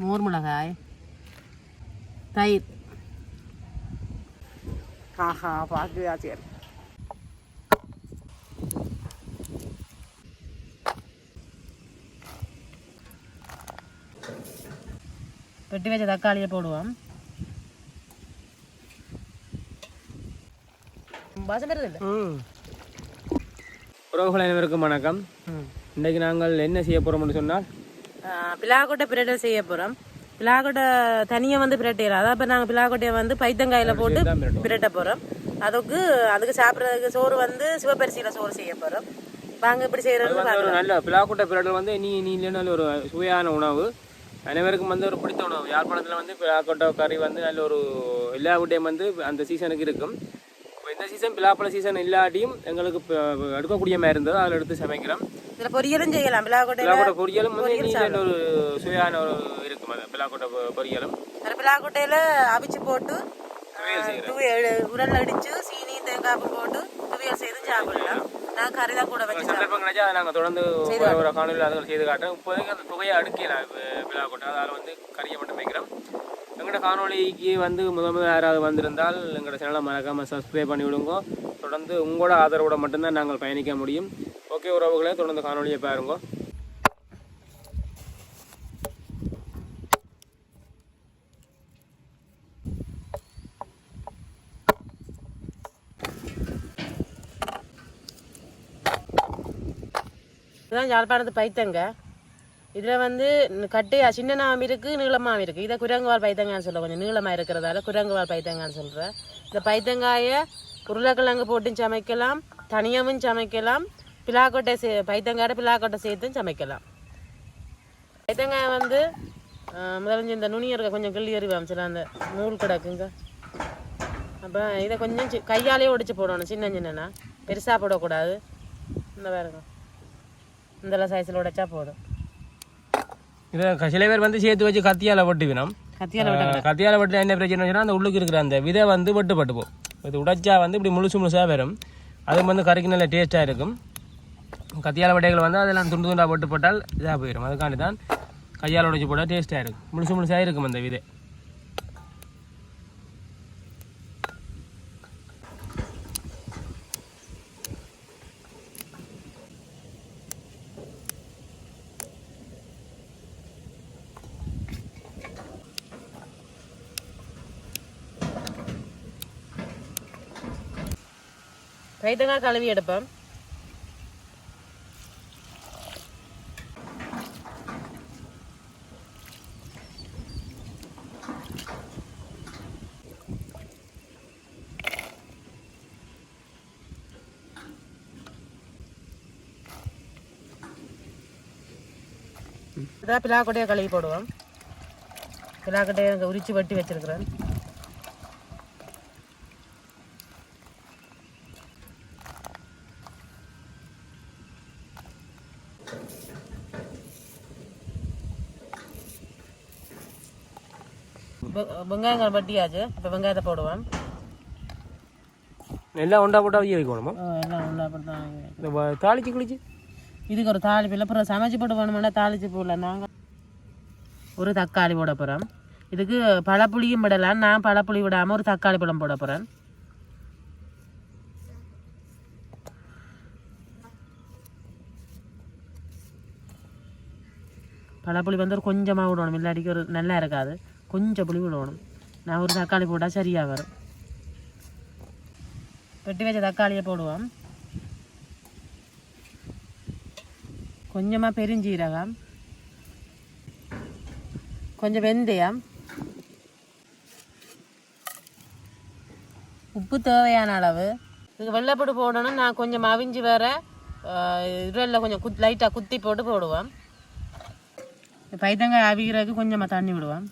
மோர் மிளகாய் தயிர். ஆஹா பார்க்கவே ஆசையா இருக்கு. வெட்டி வச்ச தக்காளியை போடுவோம். உறவுகள் அனைவருக்கும் வணக்கம். இன்றைக்கு நாங்கள் என்ன செய்ய போகிறோம்னு சொன்னால் பிலாக்கொட்டை பிரட்டல் செய்ய போகிறோம் பிலாக்கொட்டை தனியாக வந்து பிரட்டையில அதான் இப்போ நாங்கள் பிலாக்கொட்டையை வந்து பைத்தங்காயில் போட்டு. பிரட்ட போகிறோம் அதுக்கு அதுக்கு சாப்பிட்றதுக்கு சோறு வந்து சிவப்பரிசியில் சோறு செய்ய போகிறோம் வாங்க இப்படி ஒரு நல்ல பிளாக்குட்டை பிரடல் வந்து நீ நீ இல்லைனாலும் ஒரு சுவையான உணவு. அனைவருக்கும் வந்து ஒரு பிடித்த உணவு. யாழ்ப்பாணத்தில் வந்து பிளாக்கொட்டை கறி வந்து நல்ல ஒரு எல்லா வீட்டையும் வந்து அந்த சீசனுக்கு இருக்கும். இப்போ இந்த சீசன் பிலாப்பழ சீசன் இல்லாட்டியும் எங்களுக்கு இப்ப எடுக்கக்கூடிய மாதிரி இருந்தது. அதில் எடுத்து சமைக்கிறோம். இதில் பொரியலும் செய்யலாம். பிலாக்கொட்டை பொரியலும் ஒரு சுவையான ஒரு இருக்கும். அது பிலாக்கொட்டை பொரியலும். அந்த பிலாக்கொட்டையில் அவிச்சு போட்டு உரல் அடித்து சீனி தேங்காய் போட்டு துவையல் செய்து சாப்பிடலாம். நான் கறி தான் கூட வச்சு சந்தர்ப்பம் கிடைச்சா அதை நாங்கள் தொடர்ந்து ஒரு ஒரு காணொலியில் அதுகள் செய்து காட்டுறோம். இப்போதைக்கு அந்த தொகையை அடுக்கலாம் விழா கொட்டை அதால் வந்து கறியை மட்டும் வைக்கிறோம் எங்களோட காணொலிக்கு வந்து முதல் முதல் யாராவது வந்திருந்தால் எங்களோட சேனலை மறக்காமல் சப்ஸ்கிரைப் பண்ணி விடுங்க தொடர்ந்து உங்களோட ஆதரவோட மட்டும்தான் நாங்கள் பயணிக்க முடியும். ஓகே உறவுகளே தொடர்ந்து காணொலியை பாருங்க. இதுதான் யாழ்ப்பாணத்து பைத்தங்க. இதில் வந்து கட்டையா சின்ன நாமம் இருக்குது நீளமாகவும் இருக்குது இதை குரங்குவால் பைத்தங்கான்னு சொல்ல கொஞ்சம் நீளமாக இருக்கிறதால குரங்குவால் பைத்தங்கான்னு சொல்கிறேன் இந்த பைத்தங்காயை உருளைக்கிழங்கு போட்டும் சமைக்கலாம் தனியாகவும் சமைக்கலாம் பிலாக்கொட்டை சே பைத்தங்காயோட பிலாக்கொட்டை சேர்த்தும் சமைக்கலாம். பைத்தங்காய் வந்து முதலஞ்சு இந்த நுனி இருக்க கொஞ்சம் கிள்ளி எறிவாம் சில அந்த நூல் கிடக்குங்க. அப்போ இதை கொஞ்சம் சி- கையாலே ஒடிச்சு போடணும். சின்ன சின்னனா. பெருசாக போடக்கூடாது. இந்த வேறுங்க இந்த சைஸில் உடைச்சா போதும். இதை சில பேர் வந்து சேர்த்து வச்சு கத்தியால் வெட்டுவினோம் கத்தியால் விட கத்தியால் வெட்டினா என்ன பிரச்சனை அந்த உள்ளுக்கு இருக்கிற அந்த விதை வந்து வெட்டுப்பட்டு போகும் இது உடைச்சா வந்து இப்படி முழுசு முழுசாக வரும். அது வந்து கறிக்கு நல்ல டேஸ்ட்டாக இருக்கும். கத்தியால் வட்டைகள் வந்து அதெல்லாம் துண்டு துண்டாக போட்டு போட்டால் இதாக போயிடும் அதுக்காண்டி தான் கையால் உடைச்சு போட்டால் டேஸ்ட்டாக இருக்கும். முழுசு முழுசாக இருக்கும் அந்த விதை. கைத்தங்காய் கழுவி எடுப்பேன் இதான் பிலாக்கொட்டையை கழுவி போடுவோம். பிலாக்கொட்டையை இங்க உரிச்சு வெட்டி வச்சிருக்கிறேன். வெங்காயங்கள் வட்டியாச்சு. இப்போ வெங்காயத்தை போடுவேன் எல்லாம் ஒன்றா போட்டால் வைக்க வைக்கணுமா எல்லாம் ஒன்றா தான் இந்த வ- தாளிச்சு குளிச்சு? இதுக்கு ஒரு தாளிப்பு இல்லை. அப்புறம் சமைச்சு போட்டு வேணுமென்னா தாளிச்சு போடல நாங்கள் ஒரு தக்காளி போட போகிறோம் இதுக்கு பழப்புளியும் விடலாம். நான் பழப்புளி விடாமல் ஒரு தக்காளி பழம் போட போகிறேன் பழப்புளி வந்து ஒரு கொஞ்சமாக விடணும். இல்லாட்டிக்கு ஒரு நல்லா இருக்காது. கொஞ்சம் புளி விடணும் நான் ஒரு தக்காளி போட்டால் சரியாக வரும் வெட்டி வச்ச தக்காளியை போடுவோம் கொஞ்சமாக பெருஞ்சீரகம் கொஞ்சம் வெந்தயம் உப்பு தேவையான அளவு இதுக்கு வெள்ளைப்பூடு போடணும் நான் கொஞ்சம் அவிஞ்சு வேற இதில் கொஞ்சம் குத் லைட்டாக குத்தி போட்டு போடுவேன் பைத்தங்காய் அவிக்கிறதுக்கு கொஞ்சமாக தண்ணி விடுவேன்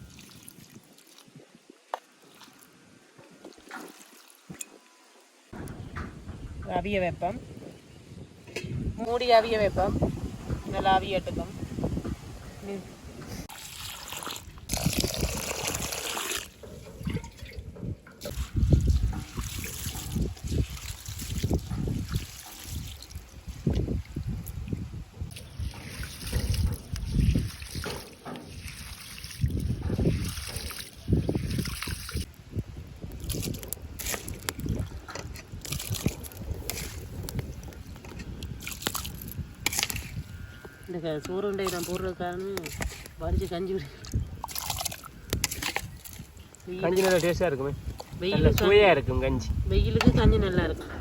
அவிய வைப்பேன் மூடி அவிய வைப்பேன் நல்லா அவியட்டுக்கும் இது- எனக்கு சோறு உண்டை நான் போடுறதுக்கான வடிச்சு கஞ்சி கஞ்சி நல்லா டேஸ்ட்டாக இருக்குமே. நல்ல வெயிலுக்கு சுவையாக இருக்கும் கஞ்சி. வெயிலுக்கு கஞ்சி நல்லா இருக்கும்.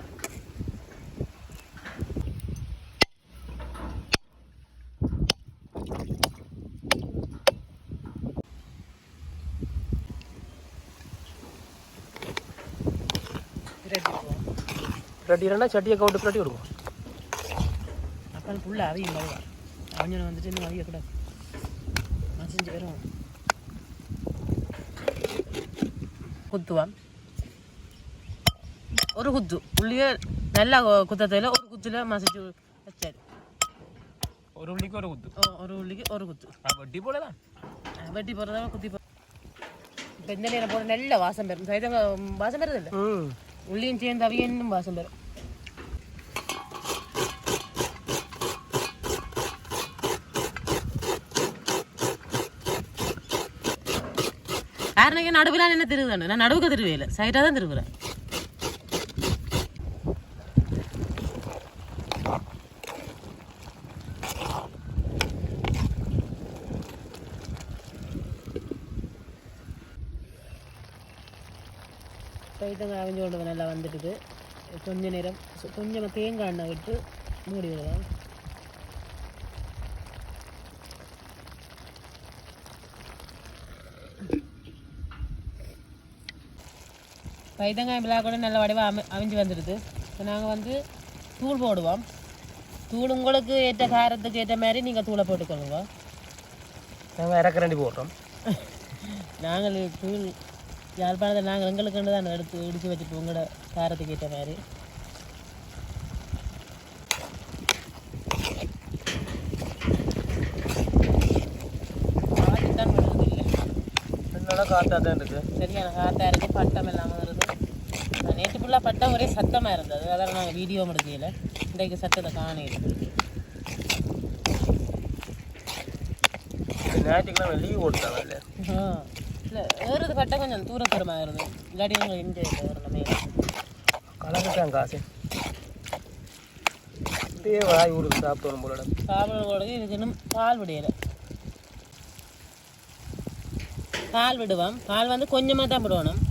ரெட்டி ரெண்டா சட்டியை கவுட்டு பிரட்டி விடுவோம் அப்புறம் ஃபுல்லாக அவையும் அவஞ்சனை வந்துட்டு இன்னும் அவைய கூட மசிஞ்சு வரும். குத்துவான் ஒரு குத்து. உள்ளே நல்லா குத்தத்தில் ஒரு குத்துல மசிச்சு வச்சாரு. ஒரு உள்ளிக்கு ஒரு குத்து. ஒரு உள்ளிக்கு ஒரு குத்து. வட்டி போல தான் வெட்டி போடுறதா குத்தி போ. இப்போ இந்த நேரம் போட நல்ல வாசம் பெறும். சைதங்க வாசம் பெறுது இல்லை ம். உள்ளியும் சேர்ந்து அவையும் இன்னும் வாசம் பெறும். காரணம் நடுவில் என்ன திருவுறேன் நான் நடுவுக்கு திருவையில் சைட்டாக சைடாக தான் திருவுறேன். கைத்தங்க அவிஞ்சு கொண்டு நல்லா வந்துட்டுது கொஞ்ச நேரம் சு- கொஞ்சமாக தேங்காய் எண்ணெய் விட்டு மூடி விடுவோம் பைத்தங்காய் பிள்ளை கூட நல்ல வடிவாக அமி அவிஞ்சு வந்துடுது இப்போ நாங்கள் வந்து தூள் போடுவோம். தூள் உங்களுக்கு ஏற்ற காரத்துக்கு ஏற்ற மாதிரி நீங்கள் தூளை போட்டுக்கோங்க. நாங்கள் இறக்க ரெண்டி போடுறோம் நாங்கள் தூள் யாழ்ப்பாணத்தில் நாங்கள் எங்களுக்கு தான் எடுத்து இடித்து வச்சுட்டு உங்களோட காரத்துக்கு ஏற்ற மாதிரி. காற்றா தான் இருக்குது சரியான காற்றா இருக்குது பட்டம் இல்லாமல் நான் நேற்று ஃபுல்லாக பட்டம் ஒரே சத்தமாக இருந்தது. அதெல்லாம் நாங்கள் வீடியோ எடுக்கல இன்றைக்கு சத்தத்தை காணிடு ஞாயிற்றுக்கிழமை லீவ் போட்டுட்டாங்க இல்லை இல்லை ஏறுறது பட்டம் கொஞ்சம் தூர தூரமாக இருது இல்லாட்டி எங்களுக்கு இன்றைய ஏறணும். மேலே கலந்துட்டாங்க காசு. இப்படியே வாய் விடுது சாப்பிட்டு போல சாப்பிட இதுக்கு இன்னும் பால் விடையில. பால் விடுவோம் பால் வந்து கொஞ்சமாக தான் விடணும்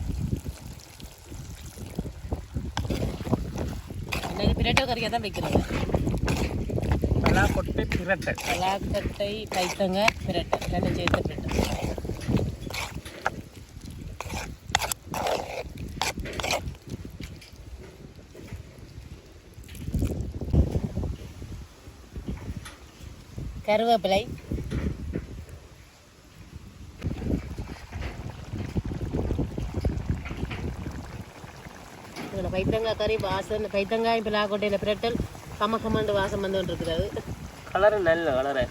என்னது பிரட்டோ கறியாக தான் வைக்கிறது நல்லா கொட்டை பிரட்டை பலாக்கட்டை பைத்தங்க பிரட்டை ரெண்டும் சேர்த்து பிரட்டை கருவேப்பிலை இதில் பைத்தங்காய் கறி வாசம் பைத்தங்காய் பிலாக்கொட்டையில் பிரட்டல் கம கமண்டு வாசம் வந்து கொண்டு இருக்குது அது. கலரு நல்ல கலரு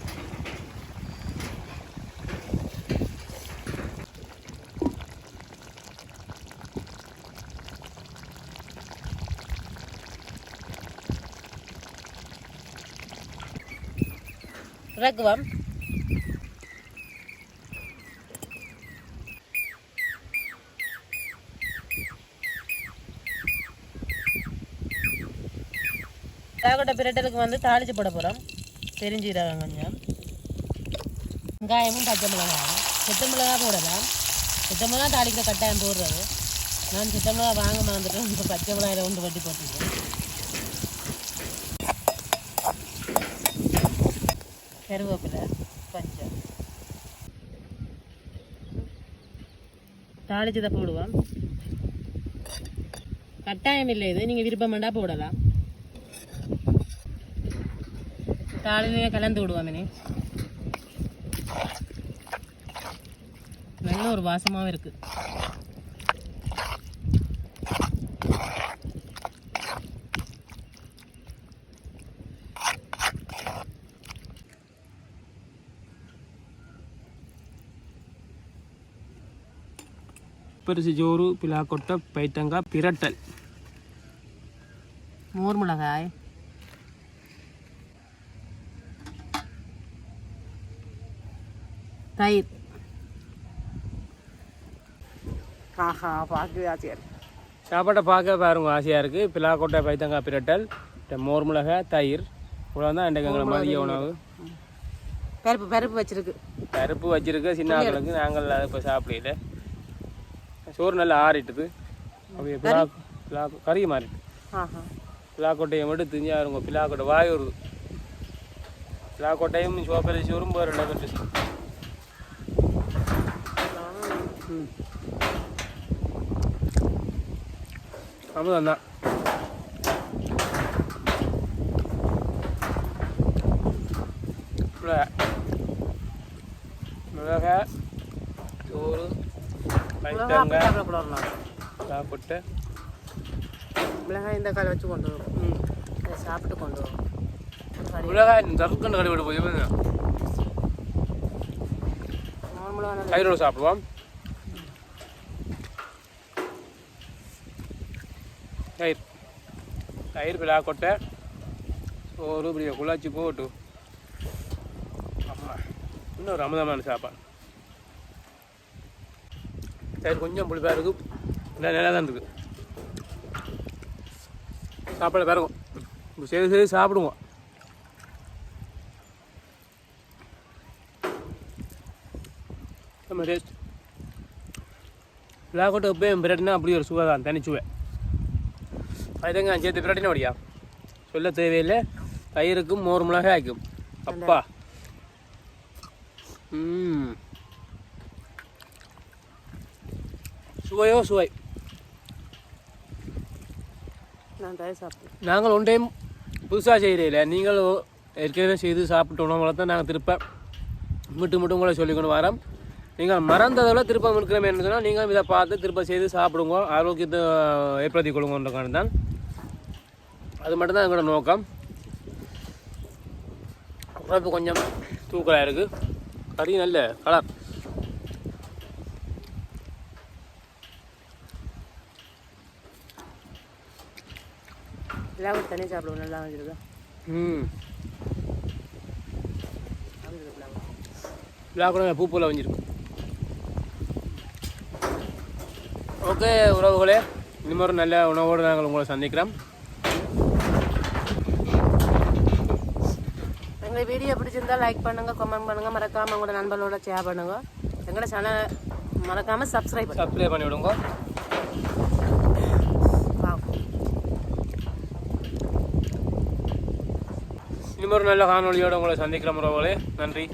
இறக்குவோம் போட்ட பிரட்டலுக்கு வந்து தாளிச்சு போட போகிறோம் பெருஞ்சீரகம் கொஞ்சம். வெங்காயமும் பச்சை மிளகாயும். சித்த மிளகா போடலாம். சித்த மிளகா தாளிக்கிற கட்டாயம் போடுறது. நான் சித்த மிளகா வாங்க மறந்துட்டேன் இப்போ பச்சை மிளகாயில் ஒன்று வட்டி போட்டுருக்கேன் கருவேப்பிலை கொஞ்சம் தாளிச்சதை போடுவோம். கட்டாயம் இல்லை இது. நீங்கள் விருப்பம் போடலாம். கலந்து விடுவோம் இனி நல்ல ஒரு வாசமாகவும் இருக்கு பெருசு ஜோறு பிலாக்கொட்டை பைத்தங்காய் பிரட்டல் மோர் மிளகாய் தயிர் ஆஹா பார்க்கவே ஆசையாக இருக்கு சாப்பாட்டை பார்க்க பாருங்க ஆசையாக இருக்குது பிலாக்கொட்டை பைத்தங்காய் பிரட்டல் மோர் மிளகாய் தயிர். இவ்வளோ தான் இன்றைக்கு எங்களை மதிய உணவு. பருப்பு பருப்பு வச்சிருக்கு. பருப்பு வச்சிருக்க சின்ன ஆக்களுக்கு நாங்கள் அதை இப்போ சாப்பிடல. சோறு நல்லா ஆறிட்டுது. அப்படியே பிலா பிலா கறி மாறிட்டு. பிலாக்கொட்டையை மட்டும் திஞ்சு அவங்க பிலாக்கொட்டை வாய் வருது பிலாக்கொட்டையும் சோப்பரி சோறும் போகிற ரெண்டு ம் அமுதம் தான் மிளகாய் சோறு மிளகா அப்படி பைத்தங்காய் சாப்பிடக்கூடாது சாப்பிட்டு மிளகாய் இந்த காலை வச்சு கொண்டு வரும் ம் இதை சாப்பிட்டு கொண்டு வரும் சரி மிளகாய் தற்கண்டு கழுவிட போய் நார்மலாக தயிரோடு சாப்பிடுவோம் தயிர். தயிர் பிலா கொட்டை. சோறு இப்படி குழாச்சி போட்டு. அம்மா இன்னொரு அமுதமான சாப்பாடு. தயிர் கொஞ்சம் புளிப்பாக இருக்குது இல்லை நல்லா தான் இருக்குது சாப்பாடு பிறகும். இப்போ சரி சரி சாப்பிடுவோம். நம்ம டேஸ்ட் விழாக்கோட்டை எப்பயும் பிரெட்னா அப்படி ஒரு சுவை தான் தனிச்சுவை நான் சேர்த்து பிரட்டினா அப்படியா சொல்ல தேவையில்லை. தயிருக்கும் மோர் மிளகாய்க்கும் அப்பா. ம். சுவையோ சுவை. நாங்கள் ஒன் டைம் புதுசாக செய்கிறீங்கள நீங்கள் ஏற்கனவே செய்து சாப்பிட்ட உணவுகளை தான் நாங்கள் திருப்ப. மிட்டு மிட்டு உங்களை சொல்லிக்கொண்டு வரோம். நீங்கள் மறந்ததை திருப்ப இருக்கிறோம் சொன்னால் நீங்கள் இதை பார்த்து திருப்ப செய்து சாப்பிடுங்க. ஆரோக்கியத்தை ஏற்படுத்தி கொள்ளுங்கன்றக்கான தான். அது மட்டும்தான் எங்களோட நோக்கம். உடம்பு கொஞ்சம் தூக்கலாக இருக்குது கறி நல்ல கலர் மிளகாய் தனியாக சாப்பிடுவோம். நல்லா வந்துருக்கா ம். வந்துருக்கு விழாக்குள்ள பூ போல வஞ்சிருக்கு ஓகே உறவுகளே. இனிமொரு நல்ல உணவோடு நாங்கள் உங்களை சந்திக்கிறோம். எங்கள் வீடியோ பிடிச்சிருந்தா லைக் பண்ணுங்க கமெண்ட் பண்ணுங்க. மறக்காம உங்களோட நண்பர்களோட ஷேர் பண்ணுங்க. எங்களோட சேனல் மறக்காம சப்ஸ்கிரைப் சப்ஸ்கிரைப் பண்ணி விடுங்க வாவ். இனிமொரு நல்ல காணொலியோடு உங்களை சந்திக்கிறோம் உறவுகளே நன்றி.